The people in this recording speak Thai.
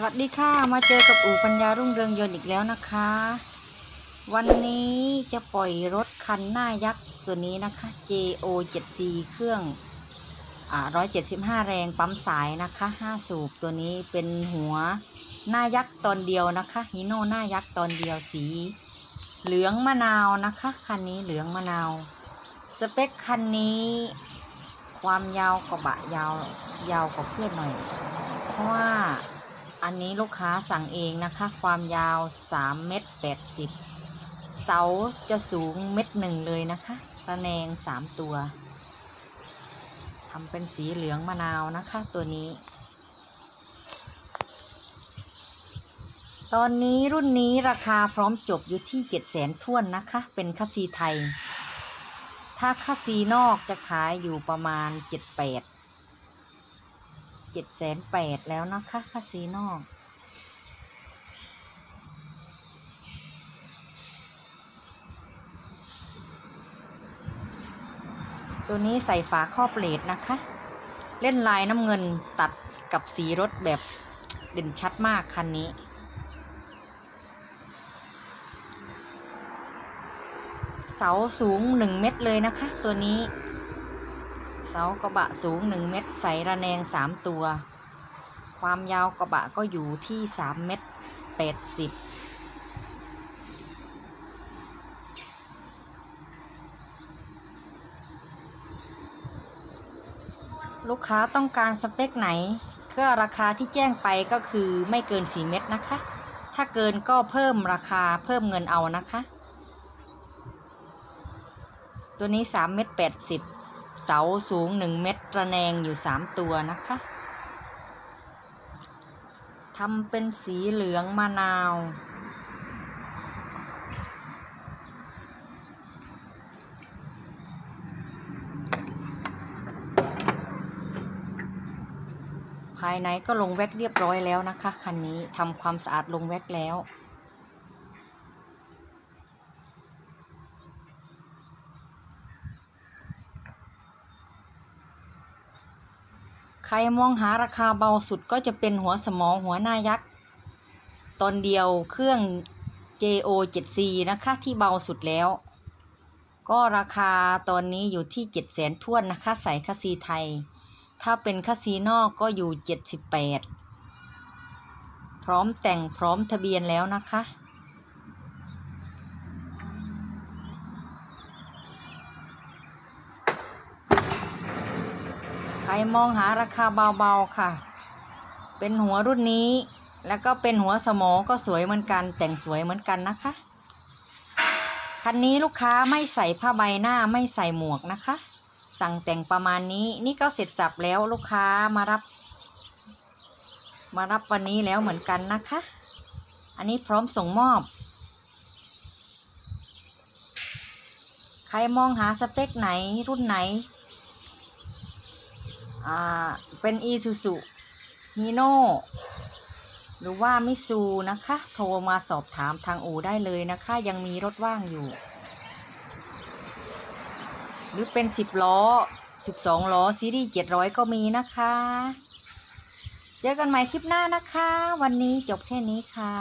สวัสดีค่ะ มาเจอกับอู่ปัญญารุ่งเรืองยนต์อีกแล้วนะคะ วันนี้จะปล่อยรถคันหน้ายักษ์ตัวนี้นะคะ JO 7C เครื่องอ่า175 แรงปั๊มสายนะคะ 5 สูบตัวนี้เป็นหัวหน้ายักษ์ตอนเดียวนะคะฮีโน่หน้ายักษ์ตอนเดียวสี เหลืองมะนาวนะคะ คันนี้เหลืองมะนาว สเปคคันนี้ ความยาวกระบะยาวยาวกว่าเพื่อนหน่อย เพราะว่า อันนี้ลูกค้าสั่งเองนะคะ ความยาว3เมตร80 เสาจะสูงเม็ดหนึ่งเลยนะคะระแนง 3 ตัวทำเป็นสีเหลืองมะนาวนะคะ ตัวนี้ ตอนนี้รุ่นนี้ราคาพร้อมจบอยู่ที่7 0 0 0 0 0ท้วนนะคะ เป็นคัสซีไทย ถ้าคัสซีนอกจะขายอยู่ประมาณ78 เจ็ดแสนแปดแล้วนะคะคาซีนอกตัวนี้ใส่ฝาครอบเลดนะคะ เล่นลายน้ำเงินตัดกับสีรถแบบเด่นชัดมากคันนี้ เสาสูงหนึ่งเมตรเลยนะคะ ตัวนี้ เสากระบะสูง 1 เมตร ใส่ระแนง 3 ตัว ความยาวกระบะก็อยู่ที่ 3 เมตร 80ลูกค้าต้องการสเปคไหน ก็ราคาที่แจ้งไปก็คือไม่เกิน 4 เมตรนะคะ ถ้าเกินก็เพิ่มราคาเพิ่มเงินเอานะคะ ตัวนี้ 3 เมตร80 เสาสูง1เมตรระแนงอยู่3ตัวนะคะทำเป็นสีเหลืองมะนาว ภายในก็ลงแว็กเรียบร้อยแล้วนะคะ คันนี้ทำความสะอาดลงแว็กแล้ว ใครมองหาราคาเบาสุดก็จะเป็นหัวสมองหัวหน้ายักษ์ ตอนเดียวเครื่อง JO 7C นะคะ ที่เบาสุดแล้ว ก็ราคาตอนนี้อยู่ที่ 7 0 0 0 0 0ท้วนนะคะ ใส่คัสซีไทย ถ้าเป็นคัสซีนอกก็อยู่ 78 พร้อมแต่งพร้อมทะเบียนแล้วนะคะ ครมองหาราคาเบาๆค่ะ เป็นหัวรุ่นนี้ แล้วก็เป็นหัวสมอก็สวยเหมือนกัน แต่งสวยเหมือนกันนะคะ คันนี้ลูกค้าไม่ใส่ผ้าใบหน้าไม่ใส่หมวกนะคะ สั่งแต่งประมาณนี้ นี่ก็เสร็จสับแล้วลูกค้ามารับ มารับวันนี้แล้วเหมือนกันนะคะ อันนี้พร้อมส่งมอบใครมองหาสเปคไหนรุ่นไหน อ่าเป็นอีซูซูฮีโน่หรือว่ามิซูนะคะ โทรมาสอบถามทางอู่ได้เลยนะคะ ยังมีรถว่างอยู่ หรือเป็น10ล้อ12ล้อซีรีส์700ก็มีนะคะ เจอกันใหม่คลิปหน้านะคะ วันนี้จบแค่นี้ค่ะ